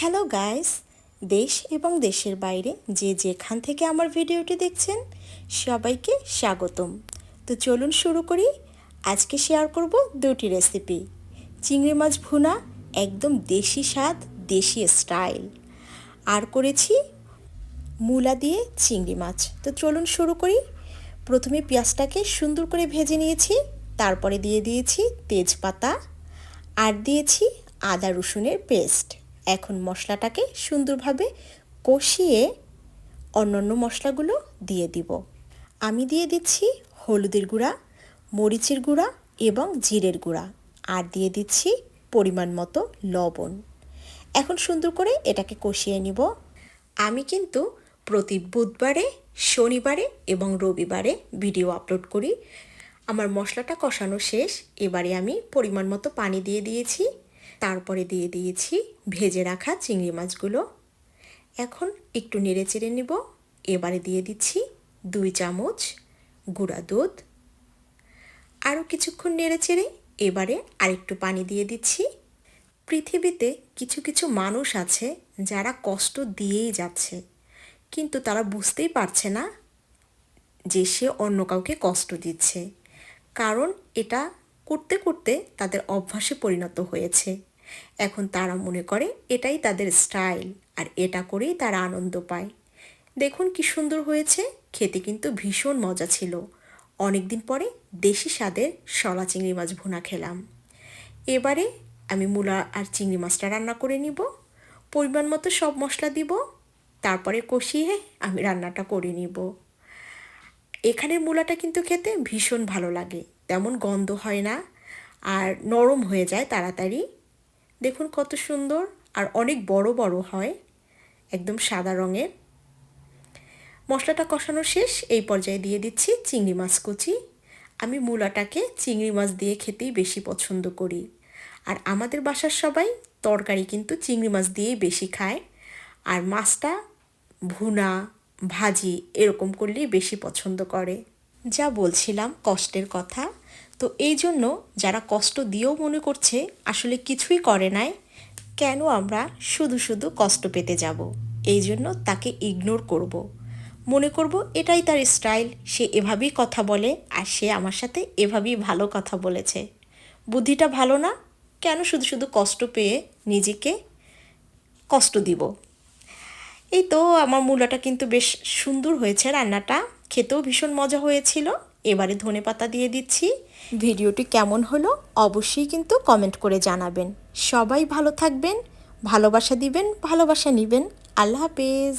Hello guys, দেশ এবং দেশের বাইরে যে যেখান থেকে আমার ভিডিওটি দেখছেন, সবাইকে স্বাগতম। তো চলুন শুরু করি। আজকে শেয়ার করব দুটি রেসিপি চিংড়ি মাছ ভুনা, একদম দেশি স্বাদ, দেশি স্টাইল আর করেছি মূলা দিয়ে চিংড়ি মাছ। তো চলুন শুরু করি। প্রথমে পেঁয়াজটাকে সুন্দর করে ভেজে নিয়েছি, তারপরে দিয়ে দিয়েছি তেজপাতা। আর দিয়েছি আদা রসুনের পেস্ট এখন মশলাটাকে সুন্দরভাবে কষিয়ে অন্যান্য মশলাগুলো দিয়ে দিব। আমি দিয়ে দিচ্ছি হলুদের গুঁড়া, মরিচের গুঁড়া এবং জিরের গুঁড়া আর দিয়ে দিচ্ছি পরিমাণ মতো লবণ। এখন সুন্দর করে এটাকে কষিয়ে নিব। আমি কিন্তু প্রতি বুধবারে, শনিবারে এবং রবিবারে ভিডিও আপলোড করি। আমার মশলাটা কষানো শেষ। এবারে আমি পরিমাণ মতো পানি দিয়ে দিয়েছি। তারপরে দিয়ে দিয়েছি ভেজে রাখা চিংড়ি মাছগুলো। এখন একটু নেড়ে চেড়ে নেব। এবারে দিয়ে দিচ্ছি দুই চামচ গুঁড়া দুধ। আরও কিছুক্ষণ নেড়ে চেড়ে এবারে আরেকটু পানি দিয়ে দিচ্ছি। পৃথিবীতে কিছু কিছু মানুষ আছে যারা কষ্ট দিয়েই যাচ্ছে, কিন্তু তারা বুঝতেই পারছে না যে সে অন্য কাউকে কষ্ট দিচ্ছে। কারণ এটা করতে করতে তাদের অভ্যাসে পরিণত হয়েছে। এখন তারা মনে করে এটাই তাদের স্টাইল আর এটা করেই তারা আনন্দ পায়। দেখুন কি সুন্দর হয়েছে, খেতে কিন্তু ভীষণ মজা ছিল। অনেক দিন পরে দেশি স্বাদের শলা চিংড়ি মাছ ভুনা খেলাম। এবারে আমি মূলা আর চিংড়ি মাছটা রান্না করে নিব। পরিমাণ মতো সব মশলা দিব, তারপরে কষিয়ে আমি রান্নাটা করে নিব। এখানের মূলাটা কিন্তু খেতে ভীষণ ভালো লাগে, তেমন গন্ধ হয় না, আর নরম হয়ে যায় তাড়াতাড়ি। দেখুন কত সুন্দর আর অনেক বড় বড় হয়, একদম সাদা রঙের। মশলাটা কষানো শেষ, এই পর্যায়ে দিয়ে দিচ্ছি চিংড়ি মাছ কুচি। আমি মূলাটাকে চিংড়ি মাছ দিয়ে খেতেই বেশি পছন্দ করি। আর আমাদের বাসার সবাই তরকারি কিন্তু চিংড়ি মাছ দিয়েই বেশি খায়। আর মাছটা ভুনা, ভাজি এরকম করলেই বেশি পছন্দ করে। যা বলছিলাম কষ্টের কথা। তো এই জন্য যারা কষ্ট দিয়েও মনে করছে, আসলে কিছুই করে নাই, কেন আমরা শুধু শুধু কষ্ট পেতে যাব? এই জন্য তাকে ইগনোর করব। মনে করব এটাই তার স্টাইল সে এভাবেই কথা বলে আর সে আমার সাথে এভাবেই ভালো কথা বলেছে। বুদ্ধিটা ভালো না? কেন শুধু শুধু কষ্ট পেয়ে নিজেকে কষ্ট দিব? এই তো আমার মূলাটা কিন্তু বেশ সুন্দর হয়েছে রান্নাটা। খেতেও ভীষণ মজা হয়েছিল। এবারে ধনে পাতা দিয়ে দিচ্ছি। ভিডিওটি কেমন হলো অবশ্যই কিন্তু কমেন্ট করে জানাবেন। সবাই ভালো থাকবেন, ভালোবাসা দিবেন, ভালোবাসা নেবেন। আল্লাহ হাফেজ।